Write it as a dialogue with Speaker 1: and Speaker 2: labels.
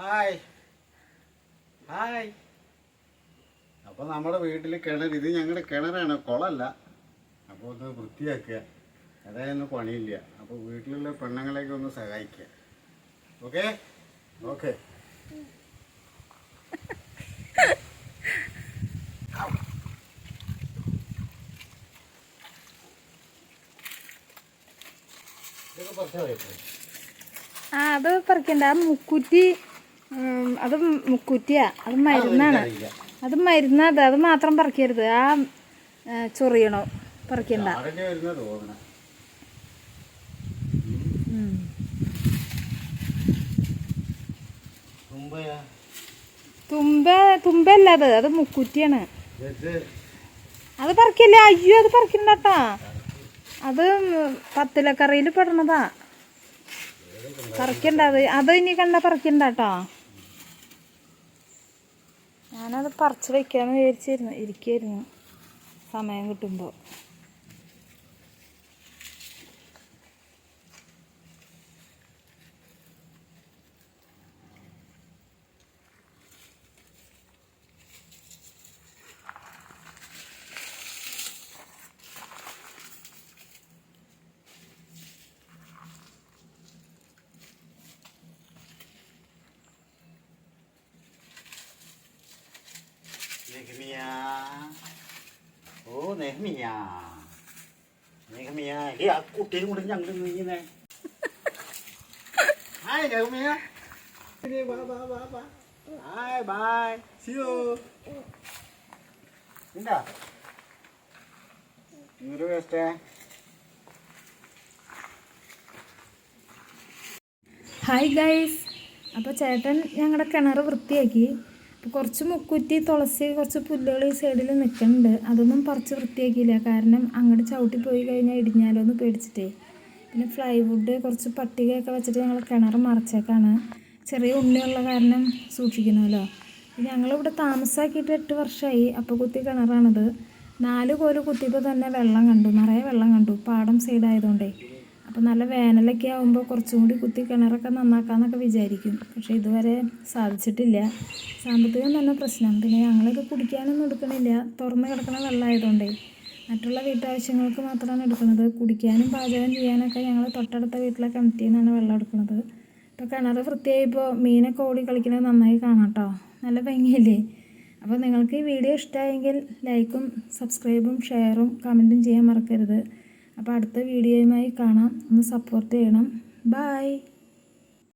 Speaker 1: Hi. Hi. അപ്പോൾ നമ്മുടെ വീട്ടിൽ കിണർ ഇത് ഞങ്ങളുടെ കിണറാണ് കുളമല്ല അപ്പോൾ ഒന്ന് വൃത്തിയാക്കുക. അതായൊന്നും പണിയില്ല. അപ്പോൾ വീട്ടിലുള്ള പെണ്ണുങ്ങളെയൊക്കെ ഒന്ന് സഹായിക്കുക. ഓക്കെ? ഓക്കെ.
Speaker 2: ആ അത് പറിക്കണ്ട. ആ മുക്കുറ്റി അത് മുക്കുറ്റിയാ. അത് മരുന്നാണ്. അത് മരുന്നത് അത്. മാത്രം പറിക്കരുത്. ആ ചൊറിയണോ? പറിക്കണ്ട. തുമ്പ തുമ്പല്ല അത്. അത് മുക്കുറ്റിയാണ്. അത് പറിക്കില്ല? അയ്യോ അത് പറിക്കണ്ടട്ടാ. അത് പത്തിലക്കറിയിൽ പെടണതാ. പറിക്കണ്ട അത്. അത് ഇനി കണ്ട പറിക്കണ്ട കേട്ടോ ഞാനത് പറിച്ച് വയ്ക്കാമെന്ന് വിചാരിച്ചിരുന്നു. ഇരിക്കായിരുന്നു. സമയം കിട്ടുമ്പോൾ
Speaker 1: നെഹ്മിയ. ഓ നെഹ്മിയ. നെഹ്മിയ ഏ ആ കുട്ടീനെ കൊണ്ട് ഞങ്ങൾ നീങ്ങുന്നേ ഹായ് നെഹ്മിയ. ബാ ബാ ബാ ബാ ഹായ് ബൈ സി യു എന്താ? നൂറ് വേസ്റ്റേ?
Speaker 2: ഹായ് ഗൈസ് അപ്പോൾ ചേട്ടൻ ഞങ്ങളുടെ കിണർ വൃത്തിയാക്കി. അപ്പോൾ കുറച്ച് മുക്കുറ്റി തുളസി കുറച്ച് പുല്ലുകൾ ഈ സൈഡിൽ നിൽക്കുന്നുണ്ട് അതൊന്നും പറിച്ച് വൃത്തിയാക്കിയില്ല. കാരണം അങ്ങോട്ട് ചവിട്ടി പോയി കഴിഞ്ഞാൽ ഇടിഞ്ഞാലോ എന്ന് പേടിച്ചിട്ടേ. പിന്നെ ഫ്ലൈവുഡ് കുറച്ച് പട്ടികയൊക്കെ വെച്ചിട്ട് ഞങ്ങൾ കിണർ മറച്ചേക്കാണ്. ചെറിയ ഉണ്ണിയുള്ള കാരണം സൂക്ഷിക്കണമല്ലോ ഞങ്ങളിവിടെ താമസാക്കിയിട്ട് എട്ട് വർഷമായി അപ്പോൾ കുത്തി കിണറാണത്. നാല് കോൽ കുത്തിയപ്പോൾ തന്നെ വെള്ളം കണ്ടു. നിറയെ വെള്ളം കണ്ടു. പാടം സൈഡായതുകൊണ്ടേ അപ്പോൾ നല്ല വേനലൊക്കെ ആകുമ്പോൾ കുറച്ചും കൂടി കുത്തി കിണറൊക്കെ നന്നാക്കാമെന്നൊക്കെ വിചാരിക്കും. പക്ഷേ ഇതുവരെ സാധിച്ചിട്ടില്ല. സാമ്പത്തികം തന്നെ പ്രശ്നം. പിന്നെ ഞങ്ങളൊക്കെ കുടിക്കാനൊന്നും എടുക്കണില്ല. തുറന്ന് കിടക്കുന്ന വെള്ളമായതുകൊണ്ടേ മറ്റുള്ള വീട്ടാവശ്യങ്ങൾക്ക് മാത്രമാണ് എടുക്കുന്നത്. കുടിക്കാനും പാചകം ചെയ്യാനൊക്കെ ഞങ്ങൾ തൊട്ടടുത്ത വീട്ടിലെ കിണറ്റിൽ നിന്നാണ് വെള്ളം എടുക്കുന്നത്. ഇപ്പോൾ കിണർ വൃത്തിയായപ്പോൾ മീനൊക്കെ ഓടി കളിക്കുന്നത് നന്നായി കാണാം കേട്ടോ നല്ല ഭംഗിയല്ലേ? അപ്പോൾ നിങ്ങൾക്ക് ഈ വീഡിയോ ഇഷ്ടമായെങ്കിൽ ലൈക്കും സബ്സ്ക്രൈബും ഷെയറും കമന്റും ചെയ്യാൻ മറക്കരുത്. അപ്പോൾ അടുത്ത വീഡിയോയുമായി കാണാം. ഒന്ന് സപ്പോർട്ട് ചെയ്യണം. ബായ്